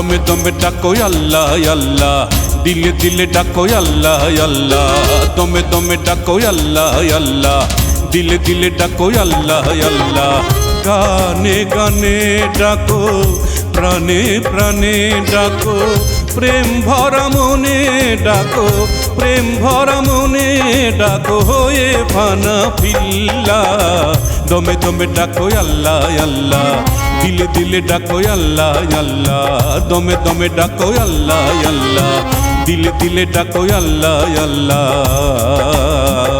দমে দমে ডাকো, আল্লাহ আল্লাহ। দিলে দিলে ডাকো, আল্লাহ আল্লাহ। দমে দমে ডাকো, আল্লাহ আল্লাহ। দিলে দিলে ডাকো, আল্লাহ আল্লাহ। গানে গানে ডাকো, প্রাণে প্রাণে ডাকো। প্রেম ভরা মনে ডাকো, প্রেম ভরা মনে ডাকো। হয়ে ফানা ফিল্লা। দমে দমে ডাকো, আল্লাহ আল্লাহ। দিলে দিলে ডাকো আল্লাহ আল্লাহ। দমে দমে ডাকো আল্লাহ আল্লাহ। দিলে দিলে ডাকো আল্লাহ আল্লাহ।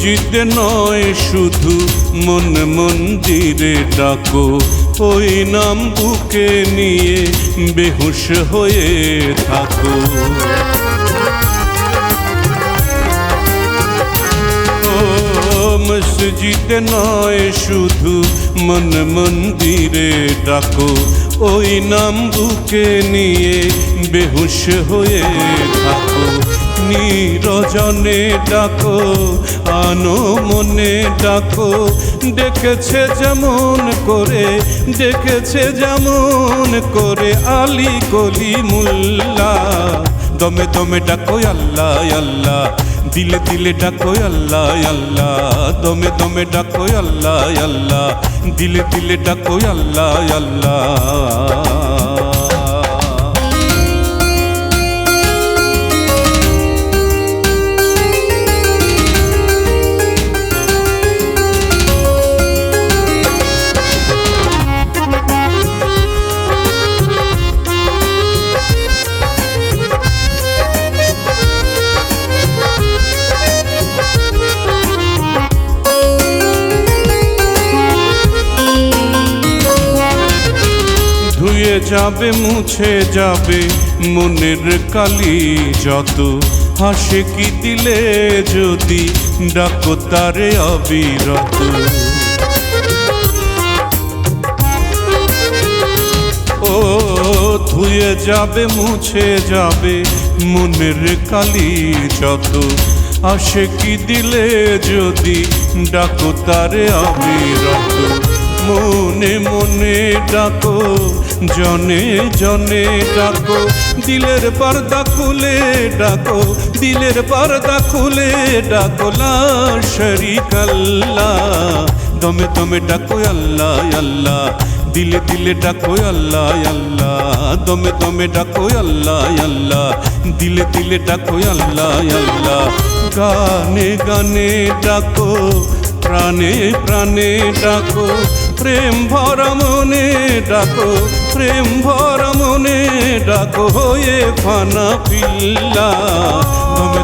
মসজিদ নয়, শুধু মন মন্দিরে ডাকো। ওই নাম বুকে নিয়ে বেহুশ হয়ে থাকো। মসজিদ নয়, শুধু মন মন্দিরে ডাকো। ওই নাম বুকে নিয়ে বেহুশ হয়ে থাকো। নিরজনে ডাকো, আনো মনে ডাকো। দেখেছে যেমন করে, দেখেছে যেমন করে আলি কলি মুল্লা। দমে দমে ডাকো, আল্লাহ আল্লাহ, দিলে দিলে ডাকো, আল্লাহ আল্লাহ। দমে দমে ডাকো, আল্লাহ আল্লাহ, দিলে দিলে ডাকো, আল্লাহ আল্লাহ। ধুয়ে যাবে, মুছে যাবে মনের কালি যত। হাসে কি দিলে যদি ডাকো তারে অবিরত। ও, ধুয়ে যাবে, মুছে যাবে মনের কালি যত। আসে কি দিলে যদি ডাকো তারে অবিরত। মনে মনে ডাকো, জনে জনে ডাকো। দিলের পর্দা খুলে ডাকো, দিলের পর্দা খুলে ডাকো। লা শরীক আল্লাহ দমে দমে ডাকো আল্লাহ আল্লাহ। দিলে দিলে ডাকো আল্লাহ আল্লাহ। দমে দমে ডাকো আল্লাহ আল্লাহ। দিলে দিলে ডাকো আল্লাহ আল্লাহ। গানে গানে ডাকো, প্রাণে প্রাণে ডাকো। প্রেম ভরা মনে ডাকো প্রেম ভরা মনে ডাকো হয়ে ফানা পিল্লা। দমে